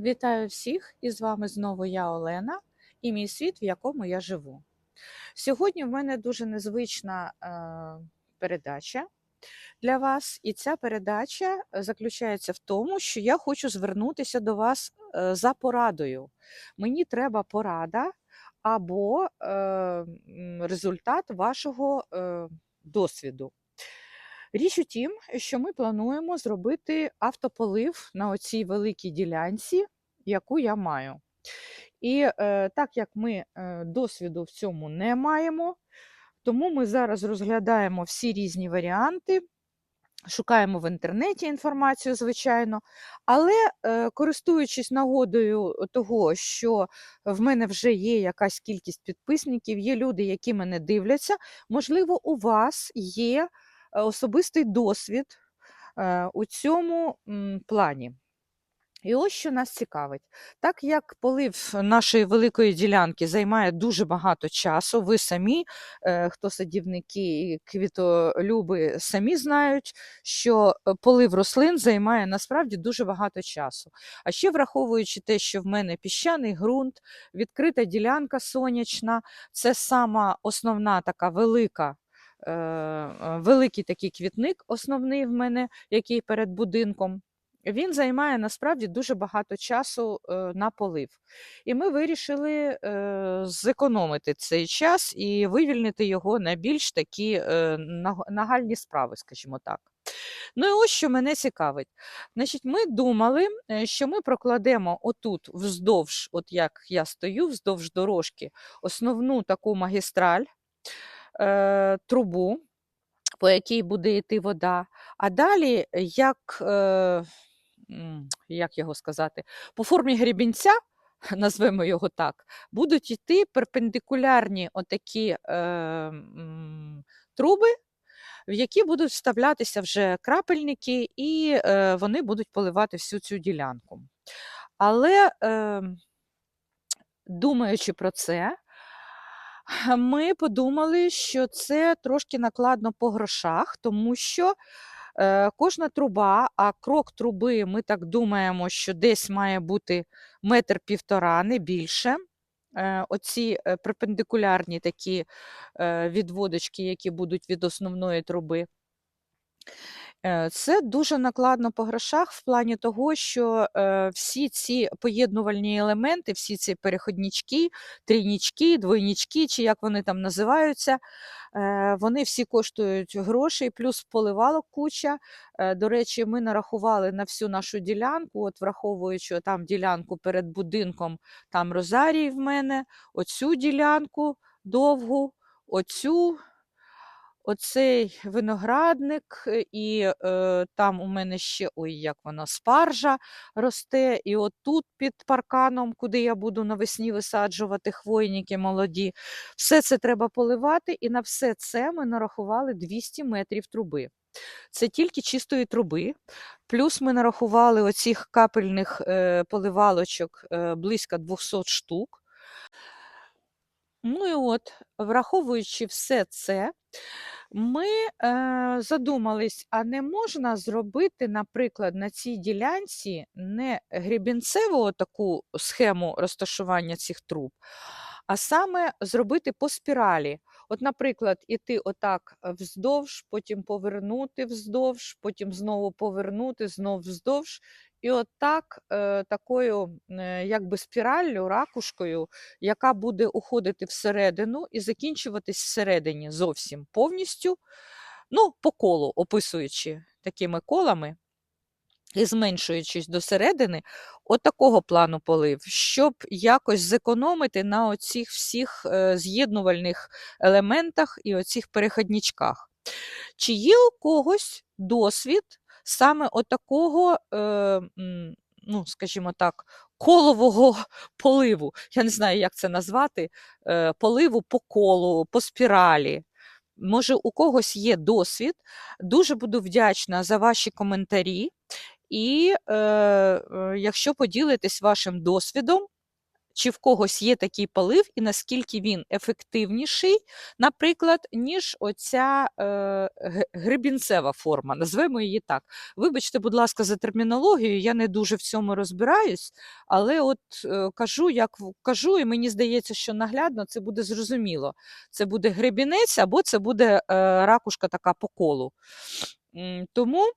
Вітаю всіх! І з вами знову я Олена і мій світ, в якому я живу. Сьогодні в мене дуже незвична е, передача для вас, і ця передача заключається в тому, що я хочу звернутися до вас е, за порадою. Мені треба порада або е, результат вашого е, досвіду. Річ у тім, що ми плануємо зробити автополив на оцій великій ділянці, яку я маю. І е, так як ми е, досвіду в цьому не маємо, тому ми зараз розглядаємо всі різні варіанти, шукаємо в інтернеті інформацію, звичайно. Але е, користуючись нагодою того, що в мене вже є якась кількість підписників, є люди, які мене дивляться, можливо, у вас є особистий досвід е, у цьому плані. І ось що нас цікавить. Так як полив нашої великої ділянки займає дуже багато часу, ви самі, е, хто садівники і квітолюби, самі знають, що е, полив рослин займає насправді дуже багато часу. А ще враховуючи те, що в мене піщаний ґрунт, відкрита ділянка сонячна, це сама основна така велика. Е, е, Великий такий квітник, основний в мене, який перед будинком. Він займає насправді дуже багато часу е, на полив. І ми вирішили зекономити цей час і вивільнити його на більш такі нагальні справи, скажімо так. Ну і ось що мене цікавить. Значить, ми думали, що ми прокладемо отут вздовж, от як я стою, вздовж дорожки, основну таку магістраль, е, трубу, по якій буде йти вода. А далі, як, е, як його сказати, по формі гребінця, назвемо його так, будуть йти перпендикулярні отакі е, труби, в які будуть вставлятися вже крапельники, і е, вони будуть поливати всю цю ділянку. Але е, думаючи про це, ми подумали, що це трошки накладно по грошах, тому що е, кожна труба, а крок труби, ми так думаємо, що десь має бути метр півтора, не більше. Е, Оці е, перпендикулярні такі відводочки, які будуть від основної труби. Е, Це дуже накладно по грошах в плані того, що е, всі ці поєднувальні елементи, всі ці переходнички, трійнички, двойнички, чи як вони там називаються, е, вони всі коштують грошей, плюс поливалок куча. До речі, ми нарахували на всю нашу ділянку, от враховуючи там ділянку перед будинком, там розарій в мене, оцю ділянку довгу, оцю оцей виноградник, е, і е, там у мене ще ой, як воно, спаржа росте, і отут під парканом, куди я буду навесні висаджувати хвойники молоді. Все це треба поливати, і на все це ми нарахували 200 метрів труби. Це тільки чистої труби. Плюс ми нарахували оцих капельних е, поливалочок е, близько 200 штук. Ну і от, враховуючи все це, ми е, задумались, а не можна зробити, наприклад, на цій ділянці не гребінцеву таку схему розташування цих труб, а саме зробити по спіралі. От, наприклад, іти отак вздовж, потім повернути вздовж, потім знову повернути, знову вздовж. І отак, е, такою е, якби спіраллю, ракушкою, яка буде уходити всередину і закінчуватись всередині зовсім повністю, ну, по колу, описуючи такими колами і зменшуючись до середини, от такого плану полив, щоб якось зекономити на оцих всіх е, з'єднувальних елементах і оцих переходничках. Чи є у когось досвід саме отакого, е, ну, скажімо так, колового поливу? Я не знаю, як це назвати, е, поливу по колу, по спіралі. Може, у когось є досвід. Дуже буду вдячна за ваші коментарі. І е, е, якщо поділитесь вашим досвідом, чи в когось є такий полив, і наскільки він ефективніший, наприклад, ніж оця е, г- гребінцева форма, назвемо її так. Вибачте, будь ласка, за термінологію, я не дуже в цьому розбираюсь, але от е, кажу, як кажу, і мені здається, що наглядно це буде зрозуміло. Це буде гребінець або це буде е, ракушка така по колу. Тому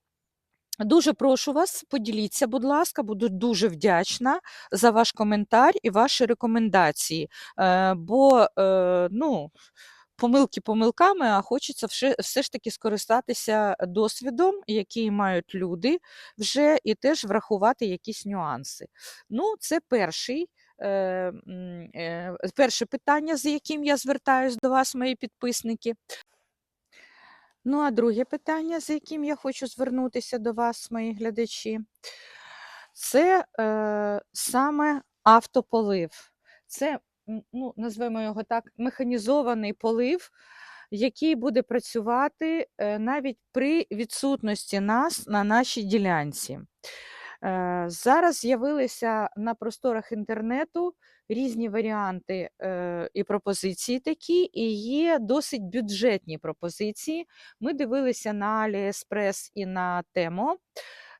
дуже прошу вас, поділіться, будь ласка, буду дуже вдячна за ваш коментар і ваші рекомендації. Е, бо, е, ну, помилки помилками, а хочеться все, ж таки скористатися досвідом, який мають люди вже, і теж врахувати якісь нюанси. Ну, це перший. е, Перше питання, з яким я звертаюсь до вас, мої підписники. Ну, а друге питання, з яким я хочу звернутися до вас, мої глядачі, це е, саме автополив. Це, ну, назвемо його так, механізований полив, який буде працювати е, навіть при відсутності нас на нашій ділянці. Е, Зараз з'явилися на просторах інтернету різні варіанти е, і пропозиції такі, і є досить бюджетні пропозиції. Ми дивилися на AliExpress і на Temo.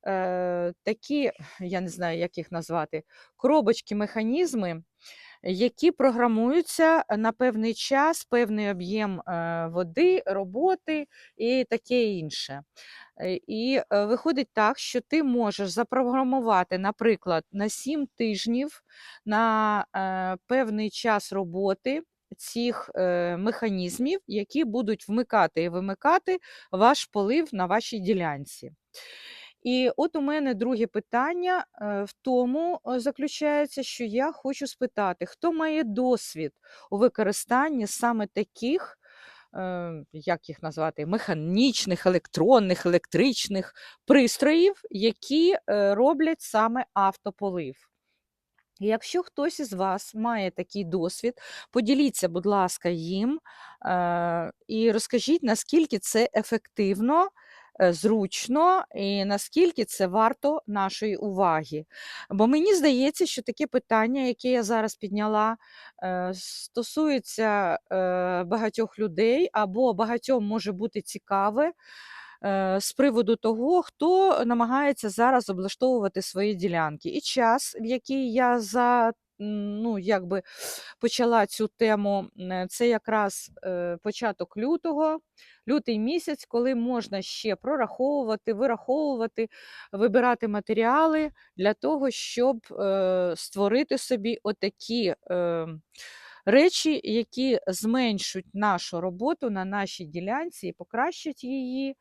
Е, такі, я не знаю, як їх назвати, коробочки, механізми, які програмуються на певний час, певний об'єм е, води, роботи і таке інше. Е, І е, виходить так, що ти можеш запрограмувати, наприклад, на 7 тижнів на е, певний час роботи цих механізмів, які будуть вмикати і вимикати ваш полив на вашій ділянці. І от у мене друге питання в тому заключається, що я хочу спитати, хто має досвід у використанні саме таких, як їх назвати, механічних, електронних, електричних пристроїв, які е, роблять саме автополив. Якщо хтось із вас має такий досвід, поділіться, будь ласка, їм е, і розкажіть, наскільки це ефективно, е, зручно і наскільки це варто нашої уваги. Бо мені здається, що таке питання, яке я зараз підняла, е, стосується е, багатьох людей або багатьом може бути цікаве е, з приводу того, хто намагається зараз облаштовувати свої ділянки. І час, в який я за ну, якби почала цю тему, це якраз е, початок лютого, лютий місяць, коли можна ще прораховувати, вираховувати, вибирати матеріали для того, щоб е, створити собі отакі. Е, Речі, які зменшують нашу роботу на нашій ділянці і покращать її,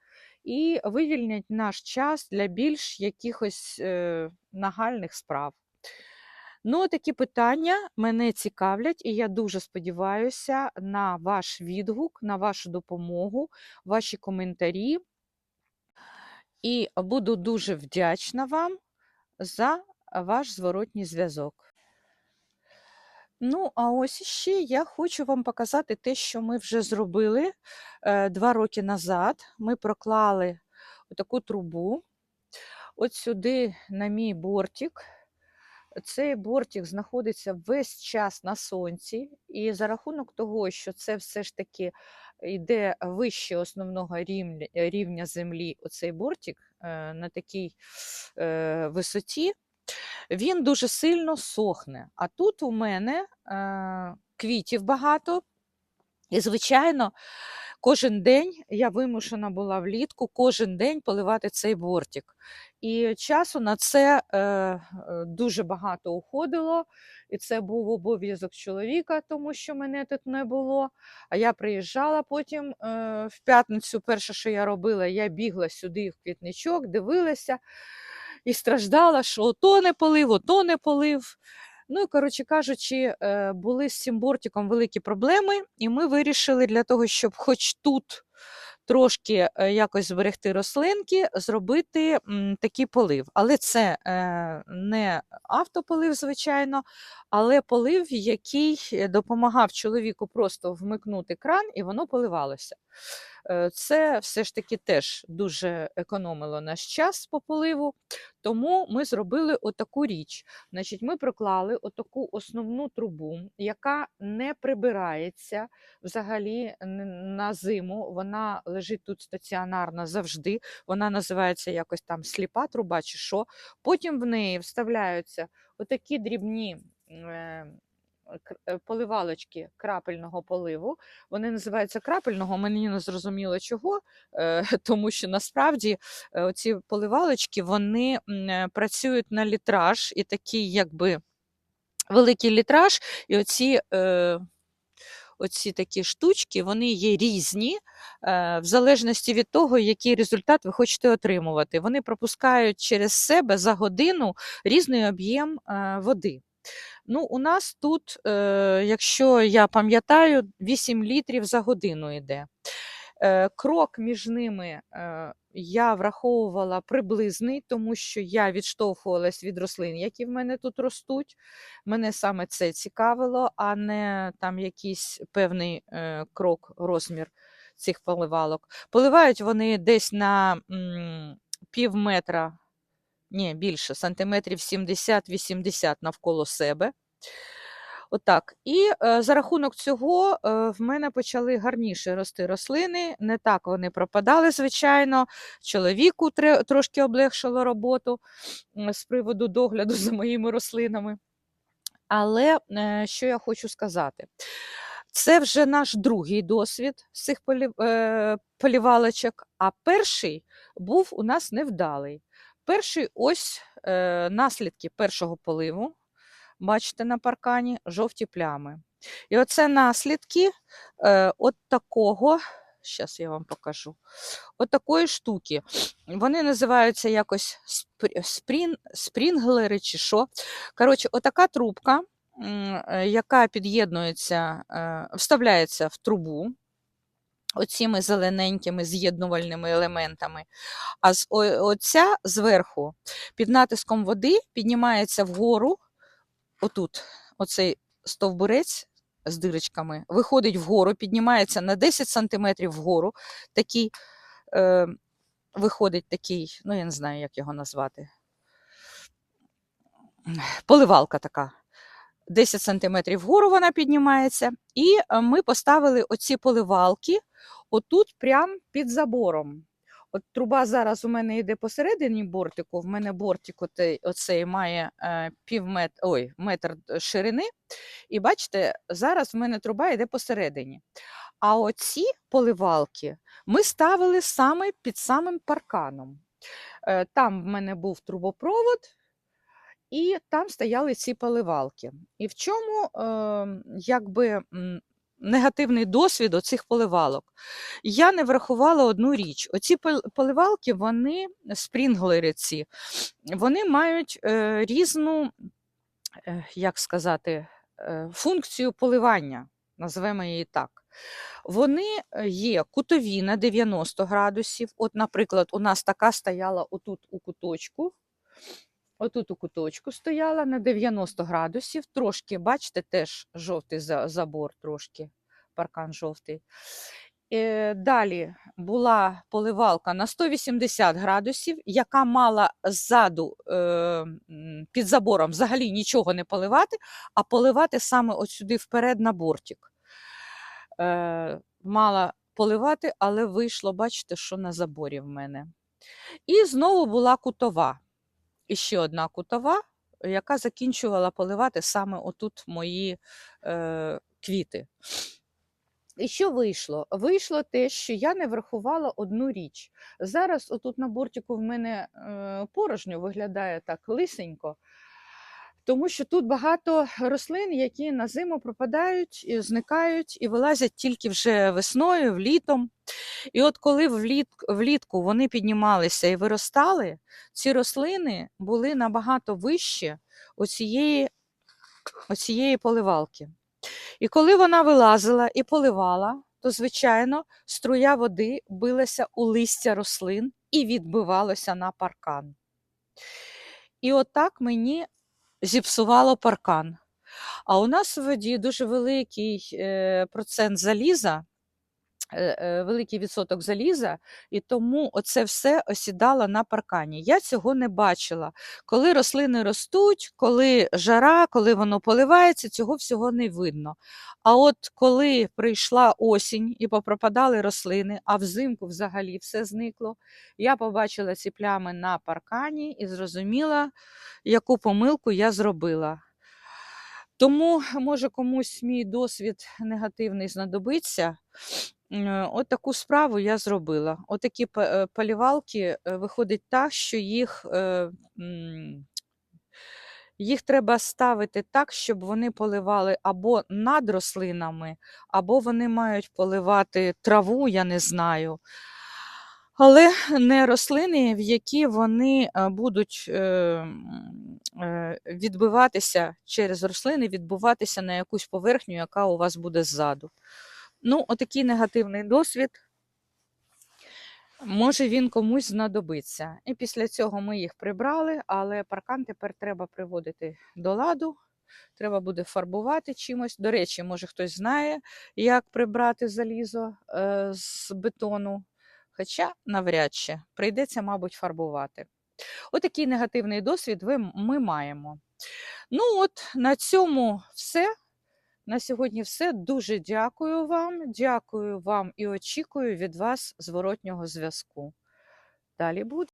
і вивільнять наш час для більш якихось е, нагальних справ. Ну, такі питання мене цікавлять, і я дуже сподіваюся на ваш відгук, на вашу допомогу, ваші коментарі. І буду дуже вдячна вам за ваш зворотній зв'язок. Ну, а ось ще я хочу вам показати те, що ми вже зробили е, два роки назад. Ми проклали таку трубу. От сюди на мій бортик. Цей бортик знаходиться весь час на сонці, і за рахунок того, що це все ж таки йде вище основного рівня, рівня землі, оцей бортик е, на такій е, висоті, він дуже сильно сохне. А тут у мене е, квітів багато. І, звичайно, кожен день я вимушена була влітку кожен день поливати цей бортик. І часу на це е, е, дуже багато уходило, і це був обов'язок чоловіка, тому що мене тут не було. А я приїжджала потім е, в п'ятницю. Перше, що я робила, я бігла сюди в квітничок, дивилася і страждала, що ото не полив, ото не полив. Ну і, коротше кажучи, е, були з цим бортиком великі проблеми, і ми вирішили для того, щоб хоч тут трошки е, якось зберегти рослинки, зробити такий полив. Але це е, не автополив, звичайно, але полив, який допомагав чоловіку просто вмикнути кран, і воно поливалося. Е, Це все ж таки теж дуже економило наш час по поливу. Тому ми зробили отаку річ. Значить, Ми проклали отаку основну трубу, яка не прибирається взагалі на зиму. Вона лежить тут стаціонарно завжди. Вона називається якось там сліпа труба чи що. Потім в неї вставляються отакі дрібні. Е, Поливалочки крапельного поливу. Вони називаються крапельного, мені не зрозуміло чого, е, тому що насправді е, оці поливалочки вони працюють на літраж і такий, якби великий літраж, і оці. Оці такі штучки, вони є різні, в залежності від того, який результат ви хочете отримувати. Вони пропускають через себе за годину різний об'єм води. Ну, у нас тут, е, якщо я пам'ятаю, 8 літрів за годину йде. Е, Крок між ними е, я враховувала приблизний, тому що я відштовхувалась від рослин, які в мене тут ростуть. Мене саме це цікавило, а не там якийсь певний е, крок, розмір цих поливалок. Поливають вони десь на м, пів метра, ні, більше, сантиметрів 70-80 навколо себе. Отак. І е, за рахунок цього е, в мене почали гарніше рости рослини. Не так вони пропадали, звичайно. Чоловіку тре- трошки облегшило роботу м, з приводу догляду за моїми рослинами. Але е, що я хочу сказати? Це вже наш другий досвід з цих полів, е, полівалочок, а перший був у нас невдалий. Перший ось е, наслідки першого поливу. Бачите на паркані жовті плями. І оце наслідки е, от такого, зараз я вам покажу, от такої штуки. Вони називаються якось спрі- спрін, спрінглери чи що. Коротше, отака трубка, е, яка під'єднується, е, вставляється в трубу. Оціми зелененькими з'єднувальними елементами. А з, оця зверху під натиском води піднімається вгору, отут, оцей стовбурець з дирочками, виходить вгору, піднімається на 10 см вгору. Такий, е, виходить такий, ну я не знаю, як його назвати. Поливалка така. 10 см вгору вона піднімається. І е, ми поставили оці поливалки отут, прямо під забором. От труба зараз у мене йде посередині бортику. В мене бортик оцей, має е, пів мет, ой, метр ширини. І бачите, зараз в мене труба йде посередині. А оці поливалки ми ставили саме під самим парканом. Е, Там в мене був трубопровод, і там стояли ці поливалки. І в чому якби негативний досвід оцих поливалок? Я не врахувала одну річ. Оці поливалки, вони спрінглери ці, вони мають е, різну, е, як сказати, е, функцію поливання, називаємо її так. Вони є кутові на 90 градусів. От, наприклад, у нас така стояла отут у куточку. Отут у куточку стояла на 90 градусів. Трошки, бачите, теж жовтий забор, трошки паркан жовтий. Е, Далі була поливалка на 180 градусів, яка мала ззаду е, під забором взагалі нічого не поливати, а поливати саме от сюди вперед на бортик. Е, Мала поливати, але вийшло, бачите, що на заборі в мене. І знову була кутова. І ще одна кутова, яка закінчувала поливати саме отут мої е, квіти. І що вийшло? Вийшло те, що я не врахувала одну річ. Зараз, отут на бортику, в мене е, порожньо виглядає так лисенько, тому що тут багато рослин, які на зиму пропадають, і зникають і вилазять тільки вже весною, влітом. І от коли вліт, влітку вони піднімалися і виростали, ці рослини були набагато вище оцієї, оцієї поливалки. І коли вона вилазила і поливала, то, звичайно, струя води билася у листя рослин і відбивалося на паркан. І отак мені зіпсувало паркан. А у нас в воді дуже великий е, процент заліза, великий відсоток заліза, і тому оце все осідало на паркані. Я цього не бачила. Коли рослини ростуть, коли жара, коли воно поливається, цього всього не видно. А от коли прийшла осінь і попропадали рослини, а взимку взагалі все зникло, я побачила ці плями на паркані і зрозуміла, яку помилку я зробила. Тому, може, комусь мій досвід негативний знадобиться. От таку справу я зробила. Отакі е, полівалки е, виходить так, що їх, е, їх треба ставити так, щоб вони поливали або над рослинами, або вони мають поливати траву, я не знаю. Але не рослини, в які вони будуть відбиватися через рослини, відбуватися на якусь поверхню, яка у вас буде ззаду. Ну, отакий негативний досвід. Може, він комусь знадобиться. І після цього ми їх прибрали, але паркан тепер треба приводити до ладу. Треба буде фарбувати чимось. До речі, може хтось знає, як прибрати залізо е, з бетону. Хоча навряд чи прийдеться, мабуть, фарбувати. Отакий негативний досвід ми маємо. Ну, от на цьому все. На сьогодні все. Дуже дякую вам. Дякую вам і очікую від вас зворотнього зв'язку. Далі буде.